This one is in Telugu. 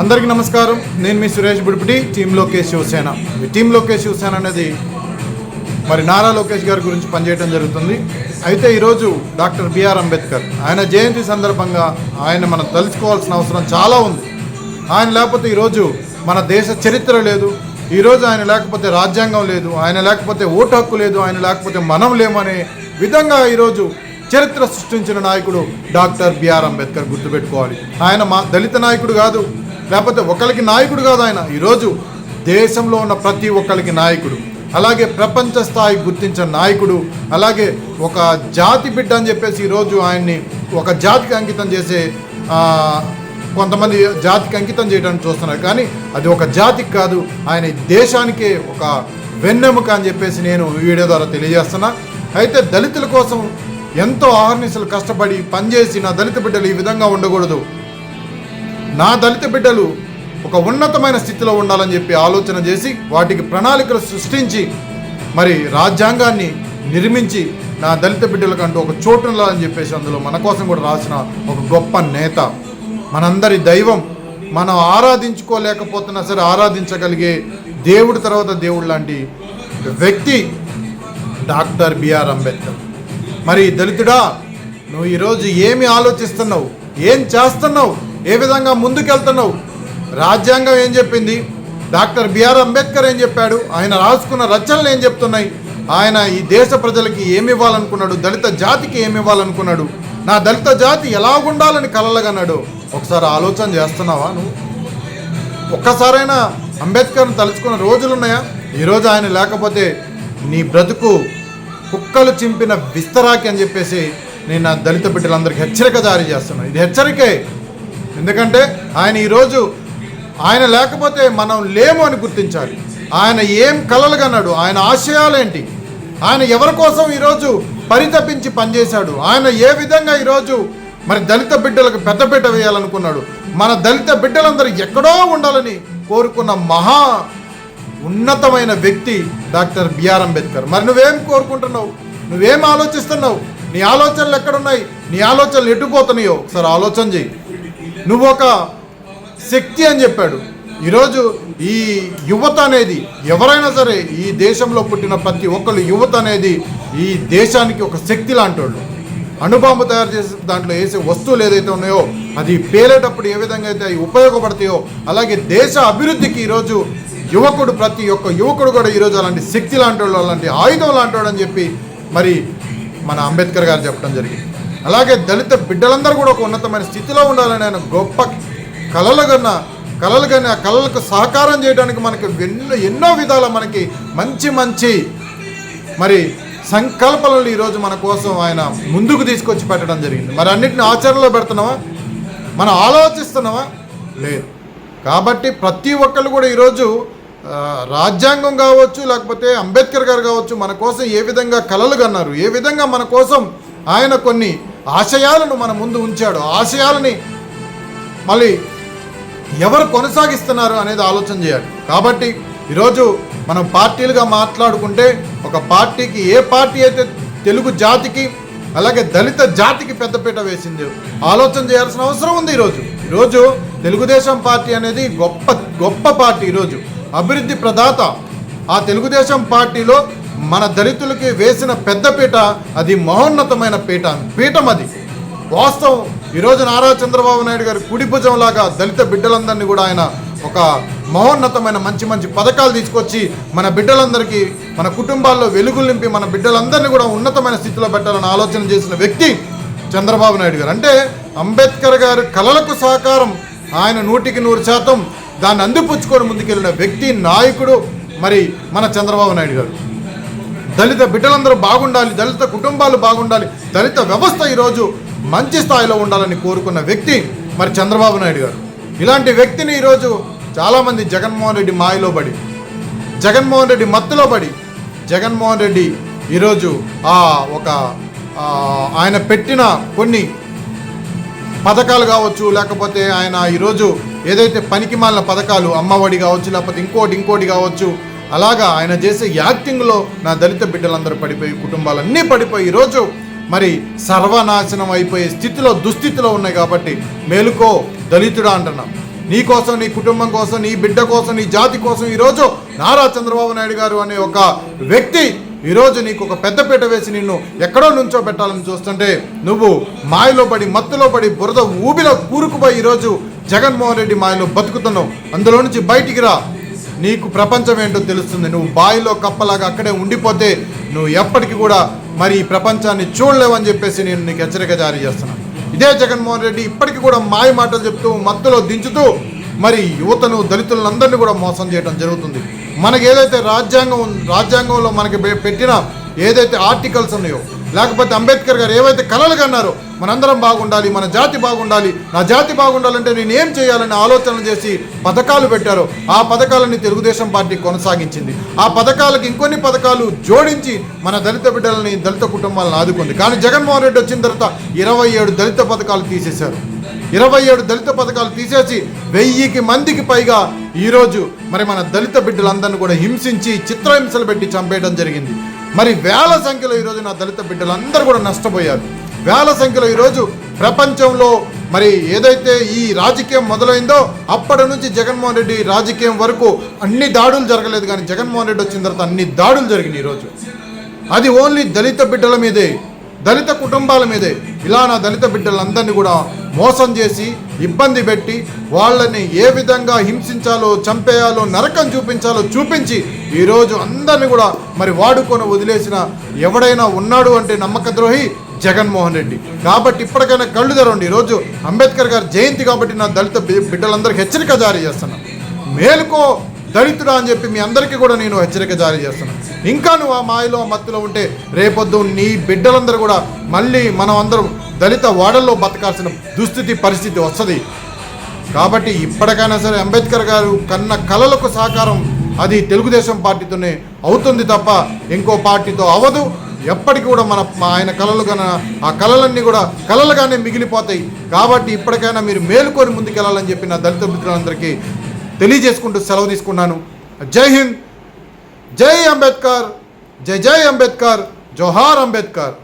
అందరికీ నమస్కారం. నేను మీ సురేష్ బుడిపిటి టీమ్ లోకేష్ శివసేన. ఈ టీమ్ లోకేష్ శివసేన అనేది మరి నారా లోకేష్ గారి గురించి పనిచేయడం జరుగుతుంది. అయితే ఈరోజు డాక్టర్ బిఆర్ అంబేద్కర్ ఆయన జయంతి సందర్భంగా ఆయన మనం తలుచుకోవాల్సిన అవసరం చాలా ఉంది. ఆయన లేకపోతే ఈరోజు మన దేశ చరిత్ర లేదు. ఈరోజు ఆయన లేకపోతే రాజ్యాంగం లేదు. ఆయన లేకపోతే ఓటు హక్కు లేదు. ఆయన లేకపోతే మనం లేమనే విధంగా ఈరోజు చరిత్ర సృష్టించిన నాయకుడు డాక్టర్ బిఆర్ అంబేద్కర్ గుర్తుపెట్టుకోవాలి. ఆయన మా దళిత నాయకుడు కాదు. లేకపోతే ఒకరికి నాయకుడు కాదు ఆయన. ఈరోజు దేశంలో ఉన్న ప్రతి ఒక్కరికి నాయకుడు. అలాగే ప్రపంచ స్థాయి గుర్తించిన నాయకుడు. అలాగే ఒక జాతి బిడ్డ అని చెప్పేసి ఈరోజు ఆయన్ని ఒక జాతికి అంకితం చేసే కొంతమంది జాతికి అంకితం చేయడానికి చూస్తున్నారు. కానీ అది ఒక జాతికి కాదు ఆయన దేశానికే ఒక వెన్నెముక అని చెప్పేసి నేను వీడియో ద్వారా తెలియజేస్తున్నా. అయితే దళితుల కోసం ఎంతో ఆహర్నిశలు కష్టపడి పనిచేసిన దళిత బిడ్డలు ఈ విధంగా ఉండకూడదు. నా దళిత బిడ్డలు ఒక ఉన్నతమైన స్థితిలో ఉండాలని చెప్పి ఆలోచన చేసి వాటికి ప్రణాళికలు సృష్టించి మరి రాజ్యాంగాన్ని నిర్మించి నా దళిత బిడ్డలకంటూ ఒక చోటు ఉండాలని చెప్పేసి అందులో మన కోసం కూడా రాసిన ఒక గొప్ప నేత. మనందరి దైవం మనం ఆరాధించుకోలేకపోతున్నా సరే ఆరాధించగలిగే దేవుడి తర్వాత దేవుడు లాంటి వ్యక్తి డాక్టర్ బిఆర్ అంబేద్కర్. మరి దళితుడా నువ్వు ఈరోజు ఏమి ఆలోచిస్తున్నావు? ఏం చేస్తున్నావు? ఏ విధంగా ముందుకెళ్తున్నావు? రాజ్యాంగం ఏం చెప్పింది? డాక్టర్ బిఆర్ అంబేద్కర్ ఏం చెప్పాడు? ఆయన రాసుకున్న రచనలు ఏం చెప్తున్నాయి? ఆయన ఈ దేశ ప్రజలకి ఏమి ఇవ్వాలనుకున్నాడు? దళిత జాతికి ఏమి ఇవ్వాలనుకున్నాడు? నా దళిత జాతి ఎలా ఉండాలని కలలగన్నాడు? ఒకసారి ఆలోచన చేస్తున్నావా నువ్వు? ఒక్కసారైనా అంబేద్కర్ని తలుచుకున్న రోజులు ఉన్నాయా ఈరోజు ఆయన లేకపోతే నీ బ్రతుకు కుక్కలు చింపిన విస్తరాకి అని చెప్పేసి నేను నా దళిత బిడ్డలందరికీ హెచ్చరిక జారీ చేస్తున్నాను. ఇది హెచ్చరికే. ఎందుకంటే ఆయన ఈరోజు ఆయన లేకపోతే మనం లేము అని గుర్తించాలి. ఆయన ఏం కలలు కన్నాడు ఆయన ఆశయాలేంటి? ఆయన ఎవరి కోసం ఈరోజు పరితపించి పనిచేశాడు? ఆయన ఏ విధంగా ఈరోజు మరి దళిత బిడ్డలకు పెద్దపీట వేయాలనుకున్నాడు? మన దళిత బిడ్డలందరూ ఎక్కడో ఉండాలని కోరుకున్న మహా ఉన్నతమైన వ్యక్తి డాక్టర్ బిఆర్ అంబేద్కర్. మరి నువ్వేం కోరుకుంటున్నావు? నువ్వేం ఆలోచిస్తున్నావు? నీ ఆలోచనలు ఎక్కడున్నాయి? నీ ఆలోచనలు ఎటుపోతున్నాయో ఒకసారి ఆలోచన చేయి నువ్వు ఒక శక్తి అని చెప్పాడు. ఈరోజు ఈ యువత అనేది ఎవరైనా సరే ఈ దేశంలో పుట్టిన ప్రతి ఒక్కరు యువత అనేది ఈ దేశానికి ఒక శక్తి లాంటి వాళ్ళు అణుబాంబు తయారు చేసే దాంట్లో వేసే వస్తువులు ఏదైతే ఉన్నాయో అది పేలేటప్పుడు ఏ విధంగా అయితే అవి ఉపయోగపడతాయో అలాగే దేశ అభివృద్ధికి ఈరోజు యువకుడు ప్రతి ఒక్క యువకుడు కూడా ఈరోజు అలాంటి శక్తి లాంటి వాళ్ళు అలాంటి ఆయుధం లాంటి వాడు అని చెప్పి మరి మన అంబేద్కర్ గారు చెప్పడం జరిగింది. అలాగే దళిత బిడ్డలందరూ కూడా ఒక ఉన్నతమైన స్థితిలో ఉండాలని ఆయన గొప్ప కళలు కన్నా కళలు కానీ ఆ కళలకు సహకారం చేయడానికి మనకి ఎన్నో ఎన్నో విధాల మనకి మంచి మంచి మరి సంకల్పనలు ఈరోజు మన కోసం ఆయన ముందుకు తీసుకొచ్చి పెట్టడం జరిగింది. మరి అన్నింటిని ఆచరణలో పెడుతున్నావా? మనం ఆలోచిస్తున్నావా? లేదు. కాబట్టి ప్రతి ఒక్కళ్ళు కూడా ఈరోజు రాజ్యాంగం కావచ్చు లేకపోతే అంబేద్కర్ గారు కావచ్చు మన కోసం ఏ విధంగా కలలు కన్నారు ఏ విధంగా మన కోసం ఆయన కొన్ని ఆశయాలను మన ముందు ఉంచాడు. ఆశయాలని మళ్ళీ ఎవరు కొనసాగిస్తున్నారు అనేది ఆలోచన చేయాలి. కాబట్టి ఈరోజు మనం పార్టీలుగా మాట్లాడుకుంటే ఒక పార్టీకి ఏ పార్టీ అయితే తెలుగు జాతికి అలాగే దళిత జాతికి పెద్దపీట వేసింది ఆలోచన చేయాల్సిన అవసరం ఉంది ఈరోజు. ఈరోజు తెలుగుదేశం పార్టీ అనేది గొప్ప గొప్ప పార్టీ ఈరోజు. అభివృద్ధి ప్రదాత ఆ తెలుగుదేశం పార్టీలో మన దళితులకి వేసిన పెద్దపీట అది మహోన్నతమైన పీఠ పీఠం అది. వాస్తవం. ఈరోజు నారా చంద్రబాబు నాయుడు గారి కుడి దళిత బిడ్డలందరినీ కూడా ఆయన ఒక మహోన్నతమైన మంచి మంచి పథకాలు తీసుకొచ్చి మన బిడ్డలందరికీ మన కుటుంబాల్లో వెలుగులు నింపి మన బిడ్డలందరినీ కూడా ఉన్నతమైన స్థితిలో పెట్టాలని ఆలోచన చేసిన వ్యక్తి చంద్రబాబు నాయుడు గారు. అంటే అంబేద్కర్ గారి కలలకు సహకారం ఆయన నూటికి నూరు శాతం దాన్ని అందిపుచ్చుకొని ముందుకెళ్ళిన వ్యక్తి నాయకుడు మరి మన చంద్రబాబు నాయుడు గారు. దళిత బిడ్డలందరూ బాగుండాలి దళిత కుటుంబాలు బాగుండాలి దళిత వ్యవస్థ ఈరోజు మంచి స్థాయిలో ఉండాలని కోరుకున్న వ్యక్తి మరి చంద్రబాబు నాయుడు గారు. ఇలాంటి వ్యక్తిని ఈరోజు చాలామంది జగన్మోహన్ రెడ్డి మాయలో పడి జగన్మోహన్ రెడ్డి మత్తులో పడి జగన్మోహన్ రెడ్డి ఈరోజు ఆ ఒక ఆయన పెట్టిన కొన్ని పథకాలు కావచ్చు లేకపోతే ఆయన ఈరోజు ఏదైతే పనికి మాలిన పథకాలు అమ్మఒడి కావచ్చు లేకపోతే ఇంకోటి ఇంకోటి కావచ్చు అలాగా ఆయన చేసే యాక్టింగ్లో నా దళిత బిడ్డలందరూ పడిపోయి కుటుంబాలన్నీ పడిపోయి ఈరోజు మరి సర్వనాశనం అయిపోయే స్థితిలో దుస్థితిలో ఉన్నాయి కాబట్టి మేలుకో దళితుడా అంటున్నాం. నీ కోసం నీ కుటుంబం కోసం నీ బిడ్డ కోసం నీ జాతి కోసం ఈరోజు నారా చంద్రబాబు నాయుడు గారు అనే ఒక వ్యక్తి ఈరోజు నీకు ఒక పెద్దపీట వేసి నిన్ను ఎక్కడో నుంచో పెట్టాలని చూస్తుంటే నువ్వు మాయలో పడి మత్తులో పడి బురద ఊబిలో కూరుకుపోయి ఈరోజు జగన్మోహన్ రెడ్డి మాయలో బతుకుతున్నావు. అందులో నుంచి బయటికి రా. నీకు ప్రపంచం ఏంటో తెలుస్తుంది. నువ్వు బావిలో కప్పలాగా అక్కడే ఉండిపోతే నువ్వు ఎప్పటికీ కూడా మరి ఈ ప్రపంచాన్ని చూడలేవని చెప్పేసి నేను నీకు హెచ్చరిక జారీ చేస్తున్నాను ఇదే జగన్మోహన్ రెడ్డి ఇప్పటికీ కూడా మాయ మాటలు చెప్తూ మత్తులో దించుతూ మరి యువతను దళితులందరినీ కూడా మోసం చేయడం జరుగుతుంది. మనకి ఏదైతే రాజ్యాంగం రాజ్యాంగంలో మనకి పెట్టిన ఏదైతే ఆర్టికల్స్ ఉన్నాయో లేకపోతే అంబేద్కర్ గారు ఏవైతే కళలు కన్నారో మనందరం బాగుండాలి మన జాతి బాగుండాలి. నా జాతి బాగుండాలంటే నేను ఏం చేయాలని ఆలోచన చేసి పథకాలు పెట్టారో ఆ పథకాలని తెలుగుదేశం పార్టీ కొనసాగించింది. ఆ పథకాలకు ఇంకొన్ని పథకాలు జోడించి మన దళిత బిడ్డలని దళిత కుటుంబాలను ఆదుకుంది. కానీ జగన్మోహన్ రెడ్డి వచ్చిన తర్వాత ఇరవై ఏడు దళిత పథకాలు తీసేశారు. ఇరవై ఏడు దళిత పథకాలు తీసేసి వెయ్యికి మందికి పైగా ఈరోజు మరి మన దళిత బిడ్డలందరినీ కూడా హింసించి చిత్రహింసలు పెట్టి చంపేయడం జరిగింది. మరి వేల సంఖ్యలో ఈరోజు నా దళిత బిడ్డలందరూ కూడా నష్టపోయారు. వేల సంఖ్యలో ఈరోజు ప్రపంచంలో మరి ఏదైతే ఈ రాజకీయం మొదలైందో అప్పటి నుంచి జగన్మోహన్ రెడ్డి రాజకీయం వరకు అన్ని దాడులు జరగలేదు కానీ జగన్మోహన్ రెడ్డి వచ్చిన తర్వాత అన్ని దాడులు జరిగినాయి ఈరోజు అది ఓన్లీ దళిత బిడ్డల మీదే. దళిత కుటుంబాల మీదే ఇలా నా దళిత బిడ్డలందరినీ కూడా మోసం చేసి ఇబ్బంది పెట్టి వాళ్ళని ఏ విధంగా హింసించాలో చంపేయాలో నరకం చూపించాలో చూపించి ఈరోజు అందరిని కూడా మరి వాడుకొని వదిలేసిన ఎవడైనా ఉన్నాడు అంటే నమ్మక ద్రోహి జగన్మోహన్ రెడ్డి. కాబట్టి ఇప్పటికైనా కళ్ళు తెరవండి. ఈరోజు అంబేద్కర్ గారి జయంతి కాబట్టి నా దళిత బిడ్డలందరికీ హెచ్చరిక జారీ చేస్తున్నాను. మేలుకో దళితుడా అని చెప్పి మీ అందరికీ కూడా నేను హెచ్చరిక జారీ చేస్తున్నాను. ఇంకా నువ్వు ఆ మాయలో ఆ మత్తులో ఉంటే రేపొద్దు నీ బిడ్డలందరూ కూడా మళ్ళీ మనం అందరం దళిత వాడల్లో బతకాల్సిన దుస్థితి పరిస్థితి వస్తుంది. కాబట్టి ఇప్పటికైనా సరే అంబేద్కర్ గారు కన్న కళలకు సహకారం అది తెలుగుదేశం పార్టీతోనే అవుతుంది తప్ప ఇంకో పార్టీతో అవ్వదు. ఎప్పటికీ కూడా మన ఆయన కళలు కన ఆ కళలన్నీ కూడా కళలుగానే మిగిలిపోతాయి. కాబట్టి ఇప్పటికైనా మీరు మేలుకొని ముందుకెళ్ళాలని చెప్పి నా దళిత మిత్రులందరికీ తెలియజేసుకుంటూ సెలవు తీసుకున్నాను. జై హింద్! జై అంబేద్కర్ జై జై అంబేద్కర్ జోహార్ అంబేద్కర్